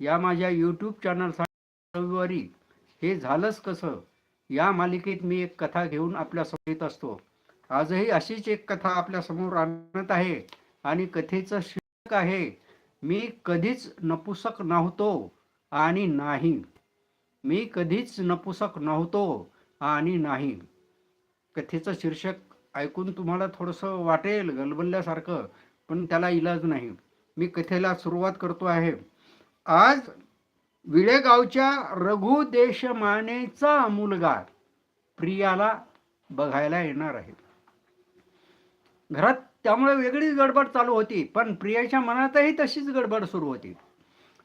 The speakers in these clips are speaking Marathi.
या माझ्या यूट्यूब चॅनल रविवारी. हे झालंच कसं? या मालिकेत मी एक कथा घेऊन आपल्यासमोर येत असतो. आजही अशीच एक कथा आपल्यासमोर आणत आहे आणि कथेचं शीर्षक आहे मी कधीच नपुसक नव्हतो आणि नाही. मी कधीच नपुसक नव्हतो आणि नाही. कथेचं शीर्षक ऐकून तुम्हाला थोडंसं वाटेल गलबलल्यासारखं पण त्याला इलाज नाही. मी कथेला सुरुवात करतो आहे. आज विळेगावच्या रघु देशमानेचा मुलगा प्रियाला बघायला येणार आहे. घरात त्यामुळे वेगळीच गडबड चालू होती पण प्रियाच्या मनातही तशीच गडबड सुरू होती.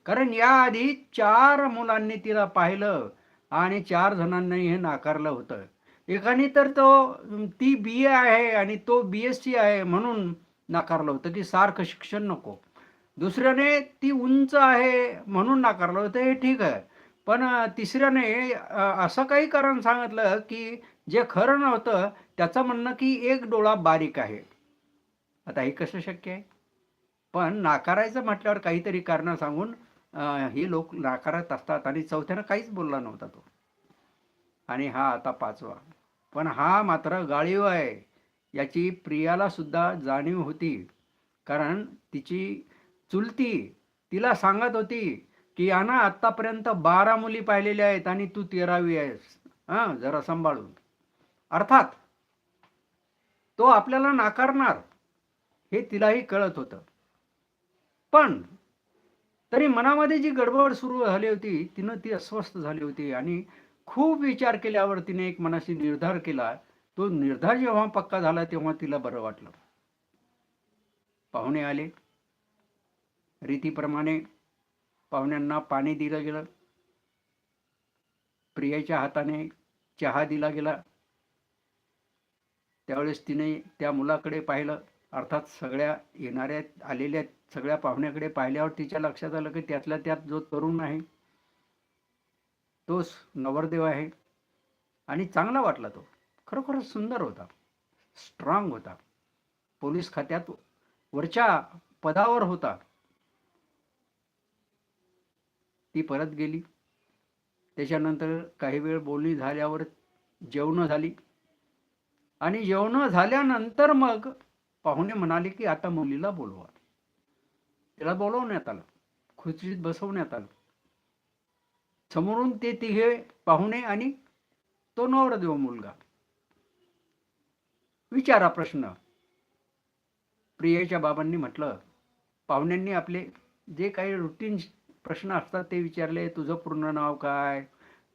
कारण याआधी चार मुलांनी तिला पाहिलं आणि चार जणांनी हे नाकारलं होतं. एकाने तर तो ती बी ए आहे आणि तो बी एस सी आहे म्हणून नाकारलं होतं. की सारखं शिक्षण नको. दुसऱ्याने ती उंच आहे म्हणून नाकारलं होतं हे ठीक आहे. पण तिसऱ्याने असं काही कारण सांगितलं की जे खरं नव्हतं त्याचं म्हणणं की एक डोळा बारीक आहे. आता हे कसं शक्य आहे? पण नाकारायचं म्हटल्यावर काहीतरी कारणं सांगून ही लोक नाकारत असतात आणि चौथ्यानं काहीच बोलला नव्हता तो. आणि हा आता पाचवा. पण हा मात्र गाळीव आहे याची प्रियाला सुद्धा जाणीव होती. कारण तिची चुलती तिला सांगत होती की याना आत्तापर्यंत बारा मुली पाहिलेल्या आहेत आणि तू तेरावी आहेस. हां जरा सांभाळून. अर्थात तो आपल्याला नाकारणार हे तिलाही कळत होतं. पण तरी मनामध्ये जी गडबड सुरू झाली होती तिनं ती अस्वस्थ झाली होती आणि खूप विचार केल्यावर तिने एक मनाशी निर्धार केला. तो निर्धार जेव्हा पक्का झाला तेव्हा तिला बरं वाटलं. पाहुणे आले. रीतीप्रमाणे पाहुण्यांना पाणी दिलं गेलं. प्रियाच्या हाताने चहा दिला गेला. त्यावेळेस तिने त्या मुलाकडे पाहिलं. अर्थात सगळ्या येणाऱ्या आलेल्या सगळ्या पाहुण्याकडे पाहिल्यावर तिच्या लक्षात आलं की त्यातल्या त्यात जो तरुण आहे तोच नवरदेव आहे. आणि चांगला वाटला तो. खरोखरच सुंदर होता. स्ट्रॉंग होता. पोलीस खात्यात वरच्या पदावर होता. ती परत गेली. त्याच्यानंतर काही वेळ बोलणी झाल्यावर जेवणं झाली. आणि जेवणं झाल्यानंतर मग पाहुणे म्हणाले की आता मुलीला बोलवा. तिला बोलवण्यात आलं. खुर्चीत बसवण्यात आलं. समोरून ते तिघे पाहुणे आणि तो नवरदेव मुलगा. विचारा प्रश्न. प्रियेच्या बाबांनी म्हटलं पाहुण्यांनी आपले जे काही रुटीन प्रश्न असतात ते विचारले तुझं पूर्ण नाव काय?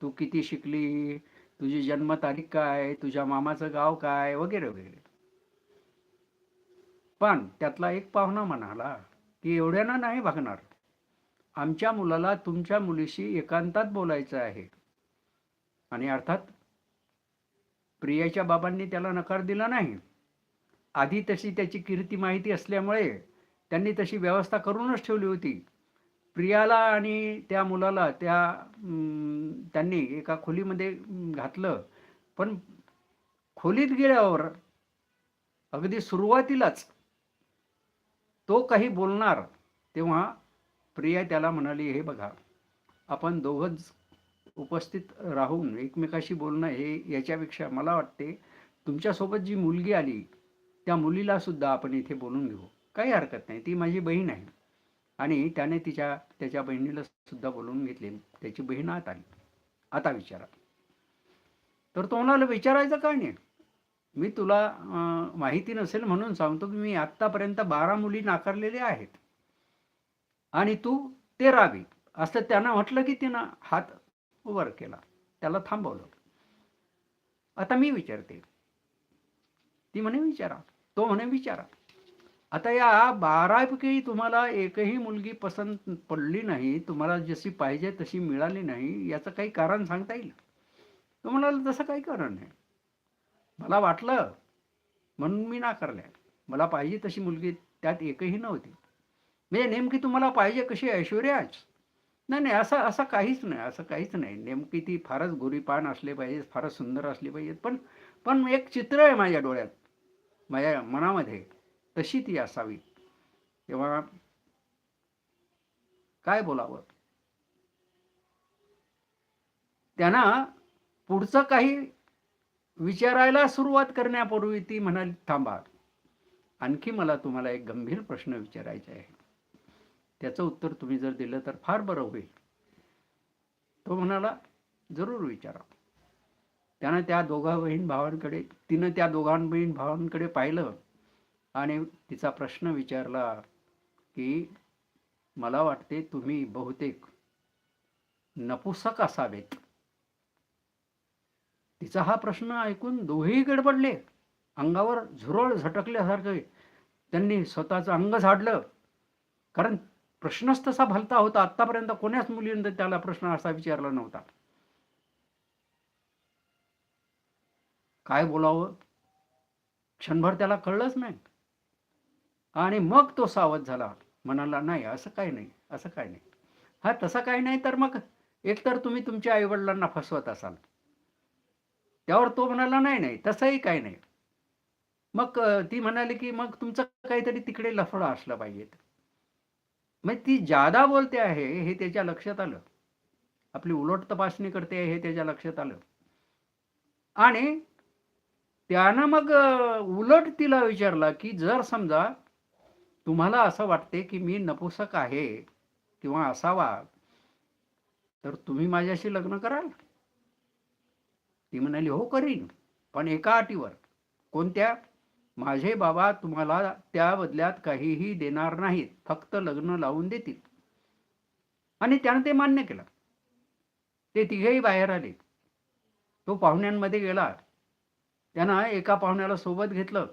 तू किती शिकली? तुझी जन्मतारीख काय? तुझ्या मामाचं गाव काय? वगैरे वगैरे. पण त्यातला एक पाहुणा म्हणाला की एवढ्यानं नाही भागणार आमच्या मुलाला तुमच्या मुलीशी एकांतात बोलायचं आहे. आणि अर्थात प्रियाच्या बाबांनी त्याला नकार दिला नाही. आधी तशी त्याची कीर्ती माहिती असल्यामुळे त्यांनी तशी व्यवस्था करूनच ठेवली होती. प्रियाला आणि त्या मुलाला त्या त्यांनी एका खोलीमध्ये घातलं. पण खोलीत गेल्यावर अगदी सुरुवातीलाच तो काही बोलणार तेव्हा प्रिया त्याला म्हणाली हे बघा आपण दोघंच उपस्थित राहून एकमेकाशी बोलणं हे याच्यापेक्षा मला वाटते तुमच्यासोबत जी मुलगी आली त्या मुलीला सुद्धा आपण इथे बोलून घेऊ. काही हरकत नाही ती माझी बहीण आहे. आणि त्याने तिच्या त्याच्या बहिणीला सुद्धा बोलवून घेतले. त्याची बहीण आत आली. आता विचारा. तर तो म्हणाला विचारायचं काय नाही? मी तुला माहिती नसेल म्हणून सांगतो की मी आत्तापर्यंत बारा मुली नाकारलेल्या आहेत. आणि तू तेरावी असं त्यानं म्हटलं की तिनं हात वर केला. त्याला थांबवलं. आता मी विचारते. ती म्हणे विचारा. तो म्हणे विचारा. आता या बारापैकी तुम्हाला एकही मुलगी पसंत पडली नाही तुम्हाला जशी पाहिजे तशी मिळाली नाही याचं काही कारण सांगता येईल? तुम्हाला तसं काही कारण नाही. मला वाटलं म्हणून मी नाकारल्या. मला पाहिजे तशी मुलगी त्यात एकही नव्हती. म्हणजे नेमकी तुम्हाला पाहिजे कशी ऐश्वर्याच? नाही नाही असं असं काहीच नाही असं काहीच नाही. नेमकी ती फारच गोरीपान असले पाहिजे फारच सुंदर असली पाहिजेत पण पण एक चित्र आहे माझ्या डोळ्यात माझ्या मनामध्ये. तशी ती असावी. तेव्हा काय बोलावं? त्यांना पुढचं काही विचारायला सुरुवात करण्यापूर्वी ती म्हणाली थांबा आणखी मला तुम्हाला एक गंभीर प्रश्न विचारायचा आहे. त्याचं उत्तर तुम्ही जर दिलं तर फार बरं होईल. तो म्हणाला जरूर विचारा. त्यानं त्या दोघा बहीण भावांकडे तिनं त्या दोघां बहीण भावांकडे पाहिलं. आणि तिचा प्रश्न विचारला की मला वाटते तुम्ही बहुतेक नपुसक असावेत. तिचा हा प्रश्न ऐकून दोघेही गडबडले. अंगावर झुरळ झटकल्यासारखे त्यांनी स्वतःचं अंग झाडलं. कारण प्रश्नच तसा भलता होता. आतापर्यंत कोण्याच मुलीनं त्याला प्रश्न असा विचारला नव्हता. काय बोलावं? क्षणभर त्याला कळलंच नाही. आणि मग तो सावध झाला म्हणाला नाही असं काही नाही असं काही नाही. हा तसं काही नाही तर मग? एकतर तुम्ही तुमच्या आईवडिलांना फसवत असाल. त्यावर तो म्हणाला नाही नाही तसंही काही नाही. मग ती म्हणाली की मग तुमचं काहीतरी तिकडे लफडा असलं पाहिजे मग ती जादा बोलते आहे हे त्याच्या लक्षात आलं. आपली उलट तपासणी करते हे त्याच्या लक्षात आलं. आणि त्यानं मग उलट तिला विचारला की जर समजा तुम्हाला असं वाटते की मी नपुसक आहे किंवा असावा तर तुम्ही माझ्याशी लग्न कराल? ती म्हणाली हो करीन पण एका अटीवर. कोणत्या? माझे बाबा तुम्हाला त्या बदल्यात काहीही देणार नाहीत फक्त लग्न लावून देतील. आणि त्यानं ते मान्य केलं. ते तिघेही बाहेर आले. तो पाहुण्यांमध्ये गेला. त्यानं एका पाहुण्याला सोबत घेतलं.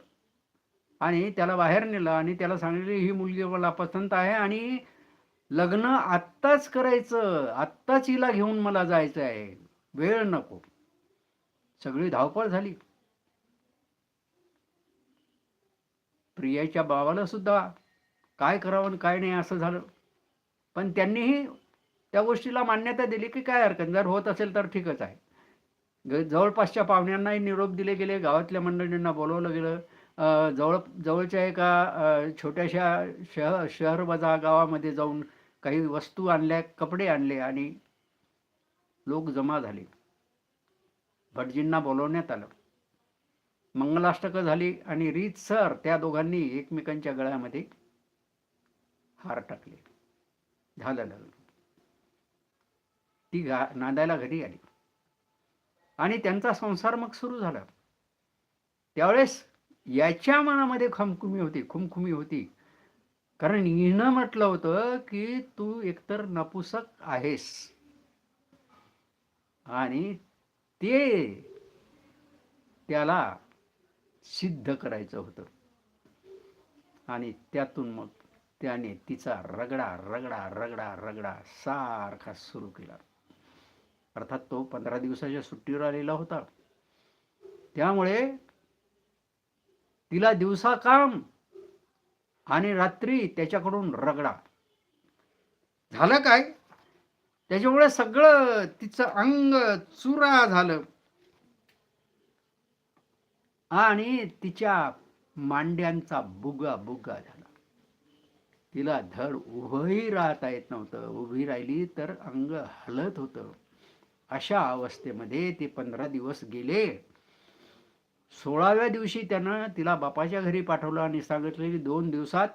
आणि त्याला बाहेर नेलं आणि त्याला सांगितले ही मुलगी मला पसंत आहे आणि लग्न आत्ताच करायचं आत्ताच हिला घेऊन मला जायचं आहे. वेळ नको. सगळी धावपळ झाली. प्रियाच्या बाबाला सुद्धा काय करावं आणि काय नाही असं झालं. पण त्यांनीही त्या गोष्टीला मान्यता दिली की काय हरकत जर होत असेल तर ठीकच आहे. जवळपासच्या पाहुण्यांनाही निरोप दिले गेले. गावातल्या मंडळींना बोलवलं गेलं. जवळ जवळच्या एका छोट्याशा शहर शहर वजा गावामध्ये जाऊन काही वस्तू आणल्या कपडे आणले आणि लोक जमा झाले. भटजींना बोलवण्यात आलं. मंगलाष्टकं झाली आणि रीतसर त्या दोघांनी एकमेकांच्या गळ्यामध्ये हार टाकले. झालं लग्न. ती गा नांदायला घरी आली. आणि त्यांचा संसार मग सुरू झाला. त्यावेळेस याच्या मनामध्ये खमखुमी होती खुमखुमी होती. कारण हिनं म्हटलं होतं की तू एकतर नपुसक आहेस. आणि ते त्याला सिद्ध करायचं होतं. आणि त्यातून मग त्याने तिचा रगडा रगडा रगडा रगडा सारखा सुरू केला. अर्थात तो पंधरा दिवसाच्या सुट्टीवर आलेला होता. त्यामुळे तिला दिवसा काम आणि रात्री त्याच्याकडून रगडा. झालं काय? त्याच्यामुळे सगळं तिचं अंग चुरा झालं. आणि तिच्या मांड्यांचा बुगा बुगा झाला. तिला धड उभंही राहता येत नव्हतं. उभी राहिली तर अंग हलत होतं. अशा अवस्थेमध्ये ते पंधरा दिवस गेले. सोळाव्या दिवशी त्यानं तिला बापाच्या घरी पाठवलं आणि सांगितलं की दोन दिवसात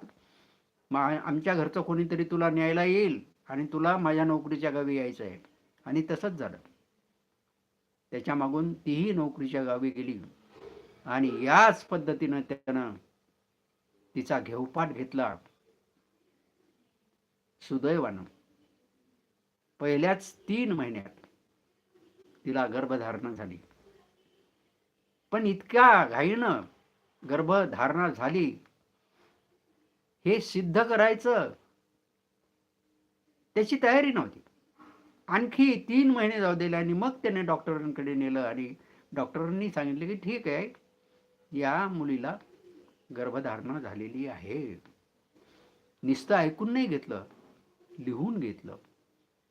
मा आमच्या घरचं कोणीतरी तुला न्यायला येईल आणि तुला माझ्या नोकरीच्या गावी यायचं आहे. आणि तसंच झालं. त्याच्या मागून तीही नोकरीच्या गावी गेली. आणि याच पद्धतीनं त्यानं तिचा घेवपाठ घेतला. सुदैवानं. पहिल्याच तीन महिन्यात तिला गर्भधारणा झाली. पण इतक्या घाईनं गर्भधारणा झाली. हे सिद्ध करायचं त्याची तयारी नव्हती. आणखी तीन महिने जाऊ दिले आणि मग त्याने डॉक्टरांकडे नेलं आणि डॉक्टरांनी सांगितलं की ठीक आहे या मुलीला गर्भधारणा झालेली आहे. नुसतं ऐकून नाही घेतलं लिहून घेतलं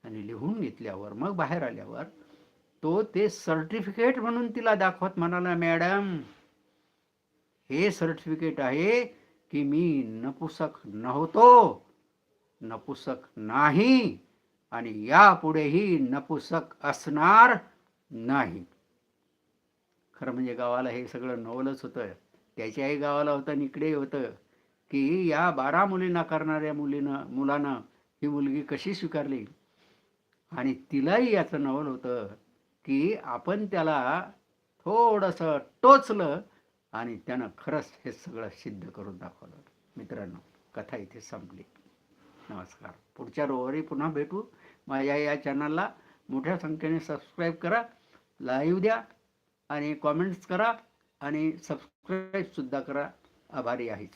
आणि लिहून घेतल्यावर मग बाहेर आल्यावर तो ते सर्टिफिकेट म्हणून तिला दाखवत म्हणाला मॅडम हे सर्टिफिकेट आहे की मी नपुसक नव्हतो नपुसक नाही आणि यापुढेही नपुसक असणार नाही. खरं म्हणजे गावाला हे सगळं नवलच होतं. त्याच्याही गावाला होतं आणि इकडे होतं की या बारा मुलींना करणाऱ्या मुलीनं मुलानं ही मुलगी कशी स्वीकारली? आणि तिलाही याचं नवल होतं. की आपण त्याला थोडंसं टोचलं आणि त्यानं खरंच हे सगळं सिद्ध करून दाखवलं. मित्रांनो कथा इथे संपली. नमस्कार. पुढच्या रोवरी पुन्हा भेटू. माझ्या या चॅनलला मोठ्या संख्येने सबस्क्राईब करा लाईव्ह द्या आणि कॉमेंट्स करा आणि सबस्क्राईबसुद्धा करा. आभारी आहेच.